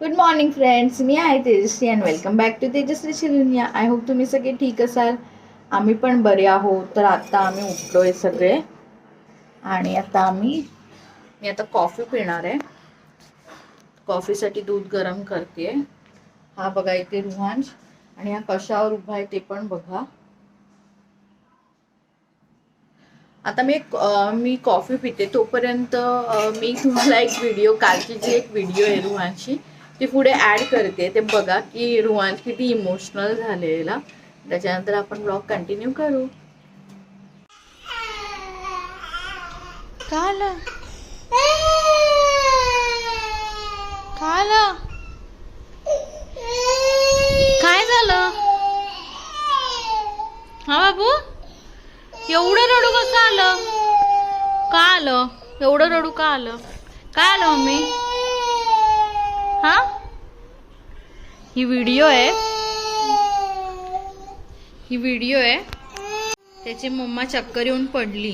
Good morning friends मी आहे Tejaswi and welcome back to Tejashri शिरुनिया I hope तुम्ही सगळे ठीक असाल. आम्ही पण बरे आहोत. तर आता आम्ही उठलो आहे सगळे. आणि आता आम्ही मी आता कॉफी पिणार आहे. कॉफीसाठी दूध गरम करते. हा बघा इथे रुहांश. आणि हा कशावर उभा आहे ते पण बघा. आता मी एक मी कॉफी पिते. तोपर्यंत मी तुम्हाला एक व्हिडिओ कालची जी एक व्हिडिओ आहे रुहांची ती पुढे ॲड करते. ते बघा की रुहान किती इमोशनल झालेला. त्याच्यानंतर आपण ब्लॉग कंटिन्यू करू. काल. काल. काय झालं? हा बाबू? एवढं रडू कसं आलं? का आलं? एवढं रडू का आलं? काय आलं मम्मी हा ही व्हिडिओ आहे. ही व्हिडिओ आहे. त्याची मम्मा चक्कर येऊन पडली.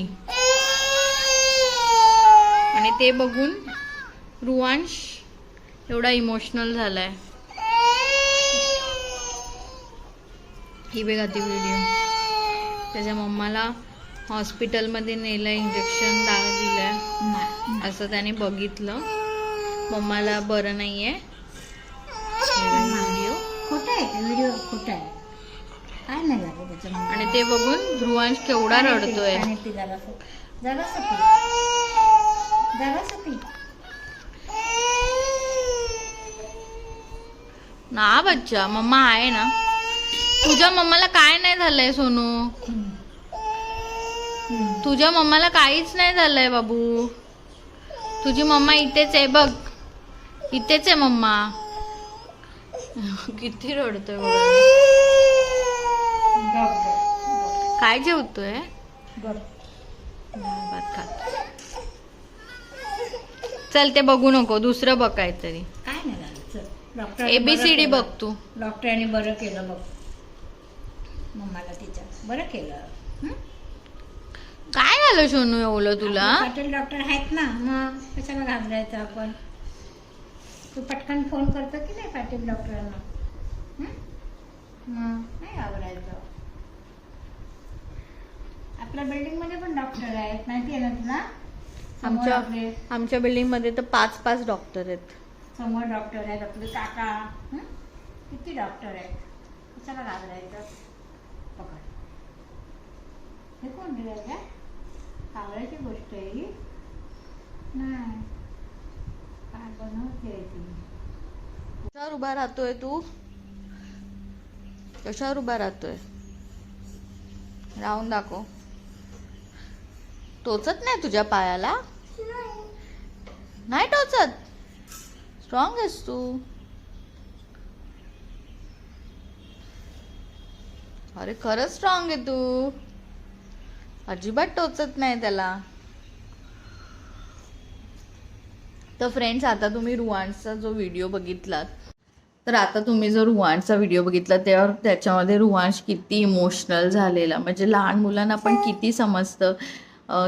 आणि ते बघून रुवांश एवढा इमोशनल झालाय. ही बघा ती व्हिडिओ त्याच्या मम्माला हॉस्पिटलमध्ये नेलं इंजेक्शन दिलं असं त्याने बघितलं. मम्माला बरं नाही आहे व्हिडिओ खोटं आहे ते व्हिडिओ खोटं आहे. काय नाही झालं त्याच्यामध्ये. आणि ते बघून ध्रुवांश केवढा रडतोय. आणि ते ना बच्चा मम्मा आहे ना. तुझ्या मम्माला काय नाही झालंय सोनू? तुझ्या मम्माला काहीच नाही झालंय बाबू. तुझी मम्मा इथेच आहे बघ. इथेच आहे मम्मा. किती रडतोय काय जेवतोय? चल ते बघू नको. दुसरं बघ काहीतरी. एबीसीडी बघ तू. डॉक्टरांनी बरं केलं बघ. मम्माला तिच्या. बरं केलं? काय झालं सोनू? एवढं तुला? डॉक्टर आहेत ना. मग कशाला घाबरायचं आपण? तू पटकन फोन करतो की नाही पाटील डॉक्टरांना? हं? मग नाही घाबरायचं. आपल्या बिल्डिंगमध्ये पण डॉक्टर आहेत माहिती आहे ना तुला? आमच्या आमच्या बिल्डिंगमध्ये तर पाच पाच डॉक्टर आहेत. समोर डॉक्टर आहेत आपले काका? किती डॉक्टर आहेत? कशाला घाबरायचं? पकड. हे कोण दिलं का आवडायची गोष्ट आहे ही? नाही. काय कशावर उभा राहतोय तू? कशावर उभा राहतोय? राहून दाखव. टोचत नाही तुझ्या पायाला? नाही टोचत. स्ट्रॉंग आहेस तू. अरे खरंच स्ट्रॉंग आहे तू. अजिबात टोचत नाही त्याला. तर फ्रेंड्स आता तुम्ही रुवांडचा जो व्हिडिओ बघितलात तर आता तुम्ही जो रुवांडचा व्हिडिओ बघितला त्यावर त्याच्यामध्ये रुवांश किती इमोशनल झालेला. म्हणजे लहान मुलांना पण किती समजतं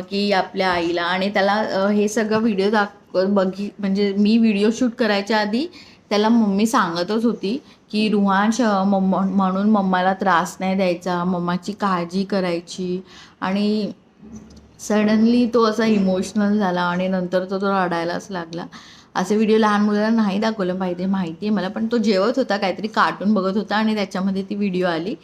की आपल्या आईला. आणि त्याला हे सगळं व्हिडिओ दाख बघी म्हणजे मी व्हिडिओ शूट करायच्या आधी त्याला मम्मी सांगतच होती की रुहांश मम्मा म्हणून मम्माला त्रास नाही द्यायचा मम्माची काळजी करायची. आणि सडनली तो असा इमोशनल झाला आणि नंतर तो तो रडायलाच लागला. असे व्हिडिओ लहान मुलांना नाही दाखवलं पाहिजे माहिती आहे मला पण तो जेवत होता काहीतरी कार्टून बघत होता आणि त्याच्यामध्ये ती व्हिडिओ आली.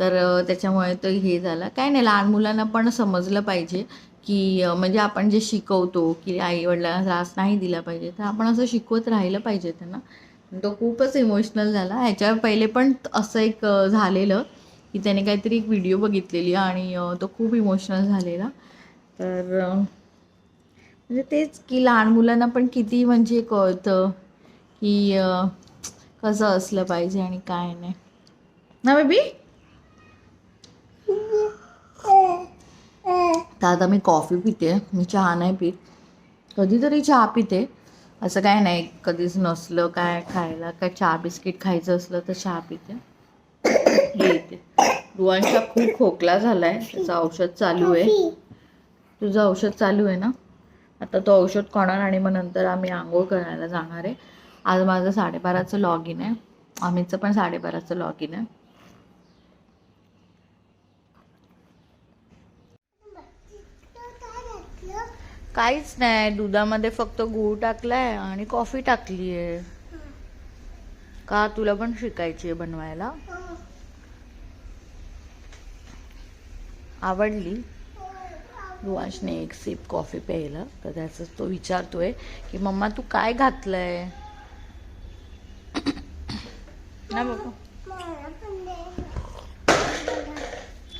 तर त्याच्यामुळे तो हे झाला. काय नाही लहान मुलांना पण समजलं पाहिजे की म्हणजे आपण जे शिकवतो की आई वडिलांना त्रास नाही दिला पाहिजे तर आपण असं शिकवत राहिलं पाहिजे त्यांना. तो खूपच इमोशनल झाला. ह्याच्या पहिले पण असं एक झालेलं की त्याने काहीतरी एक व्हिडिओ बघितलेली आणि तो खूप इमोशनल झालेला. तर म्हणजे तेच की लहान मुलांना पण किती म्हणजे कळतं की कसं असलं पाहिजे आणि काय नाही. ना बेबी? तर आता मी कॉफी पिते. मी चहा नाही पित. कधीतरी चहा पिते. असं काय नाही कधीच नसलं काय खायला. काय चहा बिस्किट खायचं असलं तर चहा पिते. हे येते. रुवांशा खूप खोकला झालाय. त्याचं औषध चालू आहे. तुझं औषध चालू आहे ना? आता तो औषध खाणार आणि मग नंतर आम्ही आंघोळ करायला जाणार आहे. आज माझं साडेबाराचं लॉग इन आहे. आम्हीचं पण साडेबाराचं लॉग इन आहे. काहीच नाही. दुधामध्ये फक्त गूळ टाकलाय आणि कॉफी टाकली आहे का? तुला पण शिकायची आहे बनवायला. आवडली? रुवांशने एक सिप कॉफी प्यायला. तर त्याचं तो विचारतोय की मम्मा तू काय घातलंय? ना बाबा.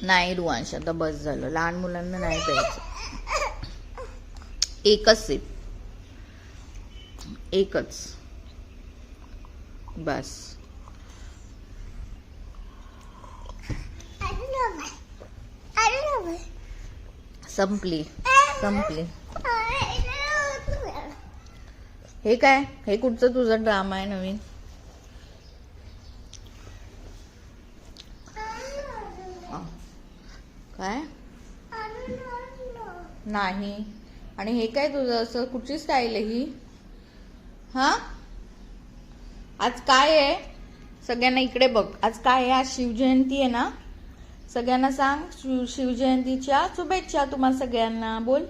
नाही रुवांश आता बस झालं. लहान मुलांना नाही प्यायचं. एकच सिप एकच. बस. संपली. संपली. हे काय? हे कुठचं तुझं ड्रामा आहे नवीन? काय? नाही. आणि हे काय तुझं? असं कुठची स्टाईल आहे ही? हा? आज काय आहे? सगळ्यांना इकडे बघ. आज काय आहे? आज शिवजयंती आहे ना? सगळ्यांना सांग शिव शिवजयंतीच्या शुभेच्छा तुम्हाला सगळ्यांना. बोल.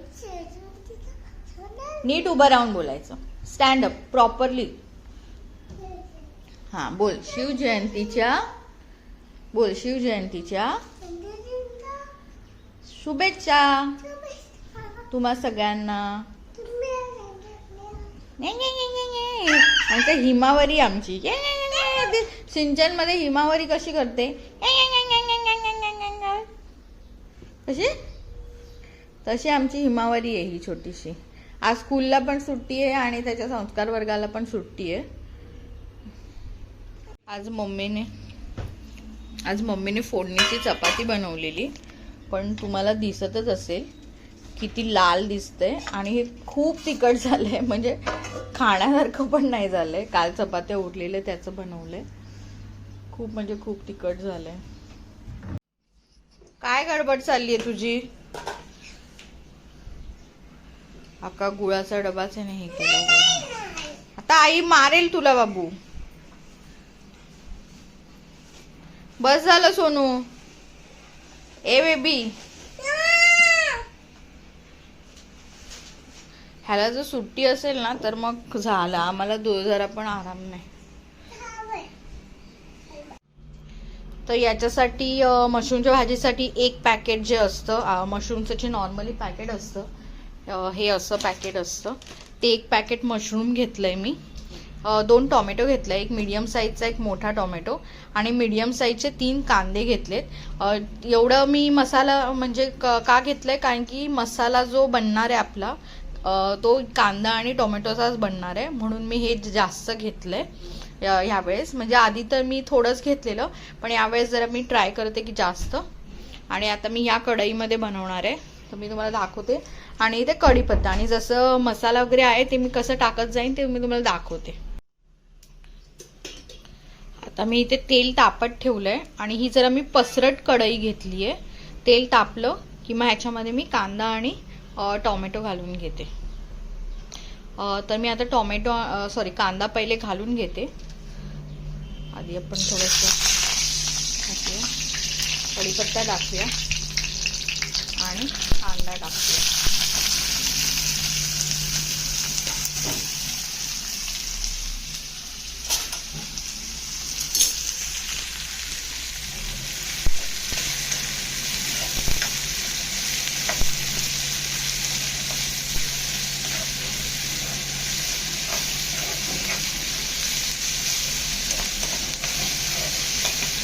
नीट उभं राहून बोलायचं. स्टँड अप प्रॉपरली हा बोल. शिवजयंतीच्या बोल शिवजयंतीच्या शुभेच्छा तुम्हा सगळ्यांना. ते हिमावरी आमची. ये, ये, ये, ये. सिंचनमध्ये हिमावरी कशी करते? कशी तशी आमची हिमावरी आहे ही छोटीशी. आज स्कूलला पण सुट्टी आहे आणि त्याच्या संस्कार वर्गाला पण सुट्टी आहे. आज मम्मीने आज मम्मीने फोडणीची चपाती बनवलेली. पण तुम्हाला दिसतच असेल किती लाल दिसते आणि हे खूप तिखट झालंय. म्हणजे खाण्यासारखं पण नाही झालंय. काल चपात्या उरलेल्या त्याचं बनवलंय. खूप म्हणजे खूप तिखट झालंय. काय गडबड चालली आहे तुझी? अका गुळाचा डबाच आहे नाही केला. आता आई मारेल तुला बाबू. बस झालं सोनू. ए बेबी. ह्याला जर सुट्टी असेल ना तर मग झालं. आम्हाला दो जरा पण आराम नाही. तर याच्यासाठी मशरूमच्या भाजीसाठी एक पॅकेट जे असतं मशरूमचं जे नॉर्मली पॅकेट असतं हे असं पॅकेट असतं. ते एक पॅकेट मशरूम घेतलं आहे मी दोन टोमॅटो घेतले एक मीडियम साईजचा एक मोठा टोमॅटो आणि मीडियम साईजचे तीन कांदे घेतलेत. एवढं मी मसाला म्हणजे क- का आहे कारण की मसाला जो बनणार आहे आपला तो कांदा आणि टोमॅटोचाच बनणार आहे. म्हणून मी हे जास्त घेतलं आहे यावेळेस म्हणजे आधी तर मी थोडंच घेतलेलं पण यावेळेस जरा मी ट्राय करते की जास्त. आणि आता मी या कढईमध्ये बनवणार आहे. तर मी तुम्हाला दाखवते. आणि इथे कढीपत्ता. आणि जसं मसाला वगैरे आहे ते मी कसं टाकत जाईन ते मी तुम्हाला दाखवते. आता मी इथे तेल तापत ठेवलंय. आणि ही जरा मी पसरट कढई घेतली आहे. तेल तापलं की मग ह्याच्यामध्ये मी कांदा आणि टॉमॅटो टोमॅटो घालून घेते. तर मी आता टॉमॅटो सॉरी कांदा पहिले घालून घेते. आधी आपण थोडंसं टाकूया कढीपत्ता टाकूया आणि कांदा टाकूया.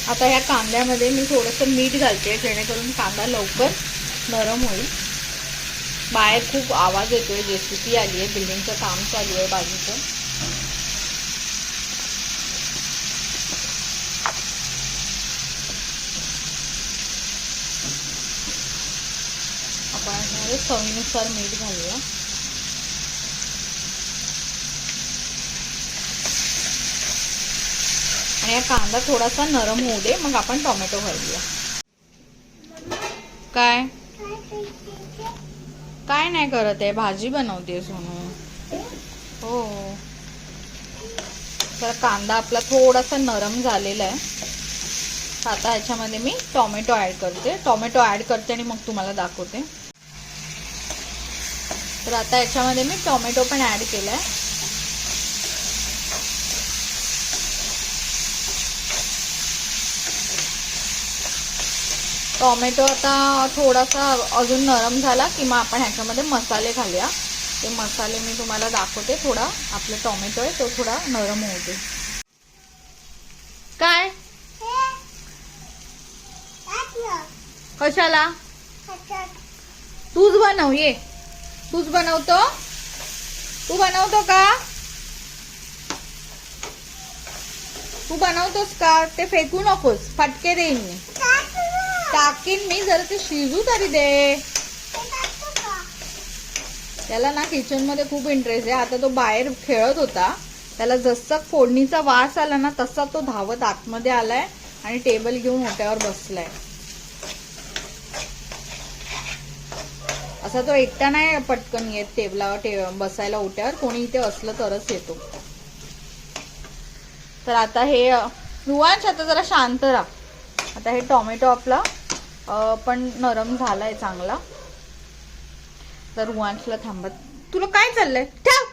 आता ह्या कांद्यामध्ये मी थोडंसं मीठ घालते जेणेकरून कांदा लवकर नरम होईल. बाहेर खूप आवाज येतो आहे जेसीपी आली आहे बिल्डिंगचं काम चालू आहे बाजूचं. आपण सवयीनुसार चवीनुसार मीठ घालूया. आणि हा कांदा थोडासा नरम होऊ दे मग आपण टोमॅटो घालूया. काय? काय नाही करत आहे भाजी बनवते सोनू. हो. तर कांदा आपला थोडासा नरम झालेला आहे. आता ह्याच्यामध्ये मी टोमॅटो ॲड करते. टोमॅटो ॲड करते आणि मग तुम्हाला दाखवते. तर आता याच्यामध्ये मी टोमॅटो पण ॲड केला आहे टोमॅटो आता थोडासा अजून नरम झाला की मग आपण ह्याच्यामध्ये मसाले घालूया. ते मसाले मी तुम्हाला दाखवते. थोडा आपला टोमॅटो आहे तो थोडा नरम होऊ दे. काय? कशाला? तूच बनव ये. तूच बनवतो? तू बनवतो का? तू बनवतोस का? ते फेकू नकोस. फटके देईन मी टाकीन मी जरा ते शिजू तरी दे. त्याला ना किचनमध्ये खूप इंटरेस्ट आहे. आता तो बाहेर खेळत होता. त्याला जसा फोडणीचा वास आला ना तसा तो धावत आतमध्ये आलाय आणि टेबल घेऊन ओट्यावर बसलाय. असा तो एकटा नाही पटकन येत टेबलावर टे बसायला ओट्यावर. कोणी इथे असलं तरच येतो. तर आता हे रुवांश आता जरा शांत राहा. आता हे टोमॅटो आपला पण नरम झालाय चांगला. तर रुवांशला थांबत. तुला काय चाललंय? ठेव!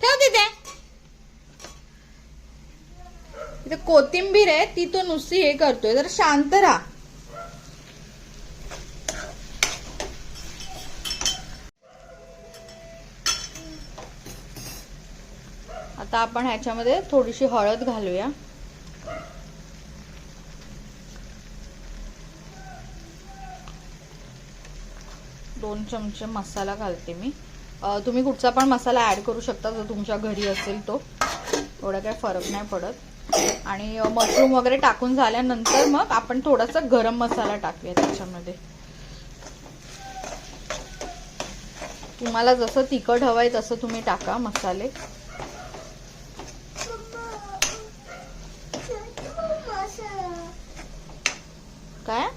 ठेव तिथे. इथे कोथिंबीर आहे ती तो नुसती हे करतोय. तर शांत राहा. आता आपण ह्याच्यामध्ये थोडीशी हळद घालूया. दोन चमचे मसाला घालते मी. तुम्ही कुठचा पण मसाला ऍड करू शकता जो तुमच्या घरी असेल तो. एवढा काही फरक नाही पडत. आणि मशरूम वगैरे टाकून झाल्यानंतर मग आपण थोडासा गरम मसाला टाकूया त्याच्यामध्ये. तुम्हाला जसं तिखट हवं आहे तसं तुम्ही टाका मसाले. काय?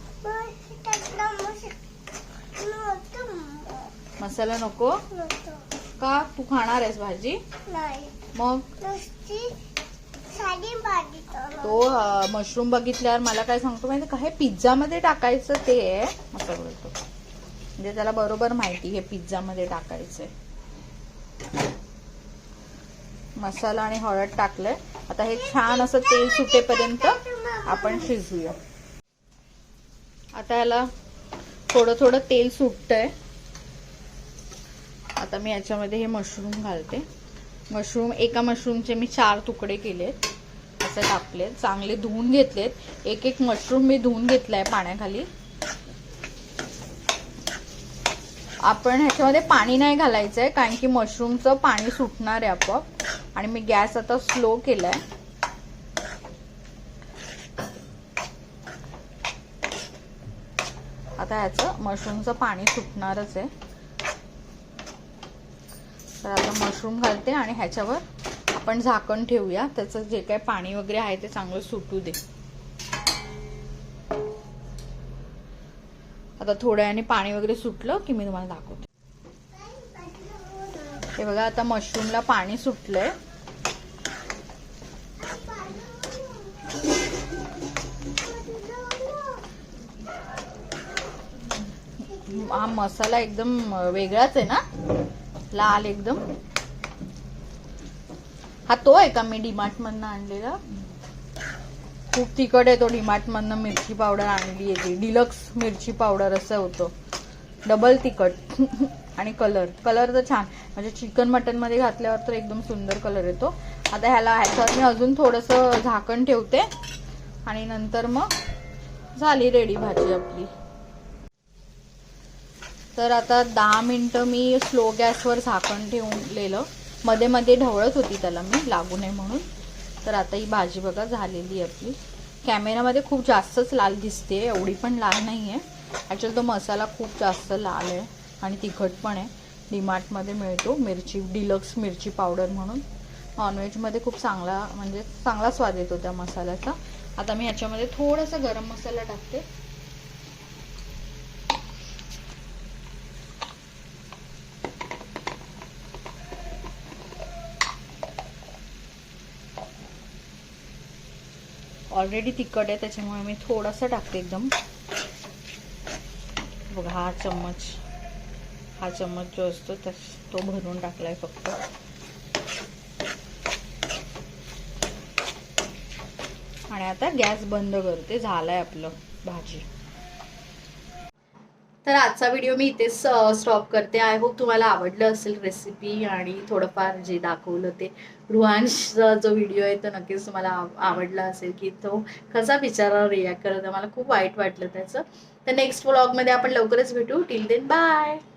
मसाला नको. का? तू खाणार आहेस भाजी? मग? तो मशरूम बघितल्यावर मला काय सांगतो माहिती का? हे पिझ्झा मध्ये टाकायचं ते आहे. असं बोलतो. म्हणजे त्याला बरोबर माहिती हे पिझ्झा मध्ये टाकायचंय. मसाला आणि हळद टाकलंय. आता हे छान असं तेल सुटेपर्यंत आपण शिजूया. आता याला थोडं थोडं तेल सुटतंय. आता मी याच्यामध्ये हे मशरूम घालते. मशरूम एका मशरूमचे मी चार तुकडे केलेत. असं टाकले चांगले धुवून घेतलेत. एक एक मशरूम मी धुवून घेतलाय पाण्याखाली. आपण ह्याच्यामध्ये पाणी नाही घालायचंय कारण की मशरूमचं पाणी सुटणार आहे आपोआप. आणि मी गॅस आता स्लो केलाय. आता ह्याचं मशरूमचं पाणी सुटणारच आहे. तर आता मशरूम घालते आणि ह्याच्यावर आपण झाकण ठेवूया. त्याचं जे काही पाणी वगैरे आहे ते चांगलं सुटू दे. आता थोड्या वेळाने पाणी वगैरे सुटलं की मी तुम्हाला दाखवते. हे बघा आता मशरूमला पाणी सुटलंय. हा मसाला एकदम वेगळाच आहे ना? लाल एकदम. हा तो आहे का मी डीमार्ट मधनं आणलेला? खूप तिखट आहे तो डीमार्ट मधनं मिरची पावडर आणली आहे ती डिलक्स मिरची पावडर असं होतं. डबल तिखट. आणि कलर. कलर तर छान. म्हणजे चिकन मटनमध्ये घातल्यावर तर एकदम सुंदर कलर येतो. आता ह्याला ह्याच्यावर मी अजून थोडंसं झाकण ठेवते. आणि नंतर मग झाली रेडी भाजी आपली. तर आता दहा मिनटं मी स्लो गॅसवर झाकण ठेवलेलं. मध्ये मध्ये ढवळत होती त्याला मी लागू नये म्हणून. तर आता ही भाजी बघा झालेली आहे आपली. कॅमेरामध्ये खूप जास्तच लाल दिसते एवढी पण लाल नाही आहे ॲक्च्युअली तो मसाला खूप जास्त लाल आहे आणि तिखट पण आहे. डीमार्टमध्ये मिळतो मिरची डिलक्स मिरची पावडर म्हणून. नॉनव्हेजमध्ये खूप चांगला म्हणजे चांगला स्वाद येतो त्या मसाल्याचा. आता मी ह्याच्यामध्ये थोडासा गरम मसाला टाकते. ऑलरेडी तिखट आहे त्याच्यामुळे मी थोडासा टाकते एकदम. बघा हा चम्मच हा चम्मच जो असतो त्यास तो भरून टाकलाय फक्त. आणि आता गॅस बंद करते झालाय आपलं भाजी. तर आजचा व्हिडिओ मी इथेच स्टॉप करते. आय होप तुम्हाला आवडलं असेल रेसिपी आणि थोडंफार जे दाखवलं ते. रुहांशचा जो व्हिडिओ आहे तो नक्कीच तुम्हाला आवडला असेल की तो कसा बिचारा रिॲक्ट करत आहे. मला खूप वाईट वाटलं त्याचं. तर नेक्स्ट व्लॉगमध्ये आपण लवकरच भेटू. Till then bye